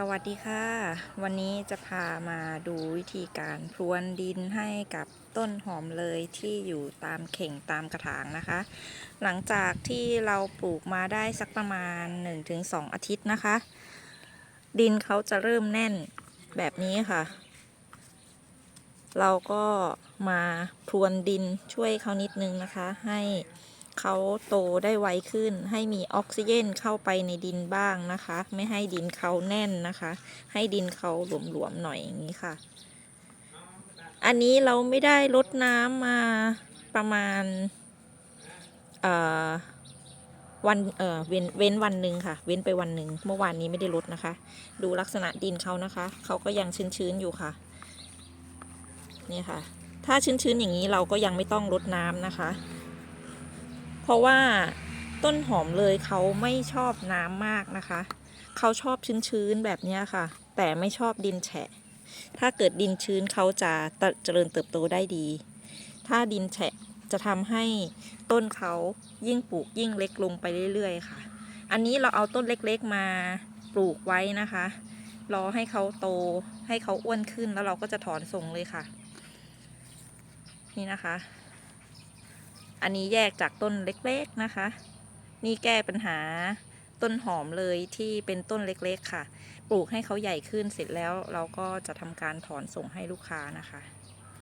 สวัสดีค่ะ วันนี้จะพามาดูวิธีการพรวนดินให้กับต้นหอมเลยที่อยู่ตามเข่งตามกระถางนะคะ หลังจากที่เราปลูกมาได้สักประมาณ 1-2 อาทิตย์นะคะ ดินเขาจะเริ่มแน่นแบบนี้ค่ะ เราก็มาพรวนดินช่วยเขานิดนึงนะคะ ให้ เขาโตได้ไวขึ้น ให้มีออกซิเจนเข้าไปในดินบ้างนะคะ ไม่ให้ดินเขาแน่นนะคะ ให้ดินเขาหลวมๆหน่อยอย่างนี้ค่ะ อันนี้เราไม่ได้ลดน้ำมาประมาณวันเออเว้นเว้นวันหนึ่งค่ะ เว้นไปวันหนึ่งเมื่อวานนี้ไม่ได้ลดนะคะ ดูลักษณะดินเขานะคะ เขาก็ยังชื้นๆอยู่ค่ะ นี่ค่ะ ถ้าชื้นๆอย่างนี้เราก็ยังไม่ต้องลดน้ำนะคะ เพราะว่าต้นหอมเลยเขาไม่ชอบน้ำมากนะคะ เขาชอบชื้นๆแบบนี้ค่ะ แต่ไม่ชอบดินแฉะ ถ้าเกิดดินชื้นเขาจะเจริญเติบโตได้ดี ถ้าดินแฉะจะทำให้ต้นเขายิ่งปลูกยิ่งเล็กลงไปเรื่อยๆค่ะ อันนี้เราเอาต้นเล็กๆมาปลูกไว้นะคะ รอให้เขาโตให้เขาอ้วนขึ้นแล้วเราก็จะถอนส่งเลยค่ะ นี่นะคะ อันนี้แยกจากต้นเล็กๆนะคะ นี่แก้ปัญหาต้นหอมเลยที่เป็นต้นเล็กๆค่ะ ปลูกให้เขาใหญ่ขึ้นเสร็จแล้วเราก็จะทำการถอนส่งให้ลูกค้านะคะ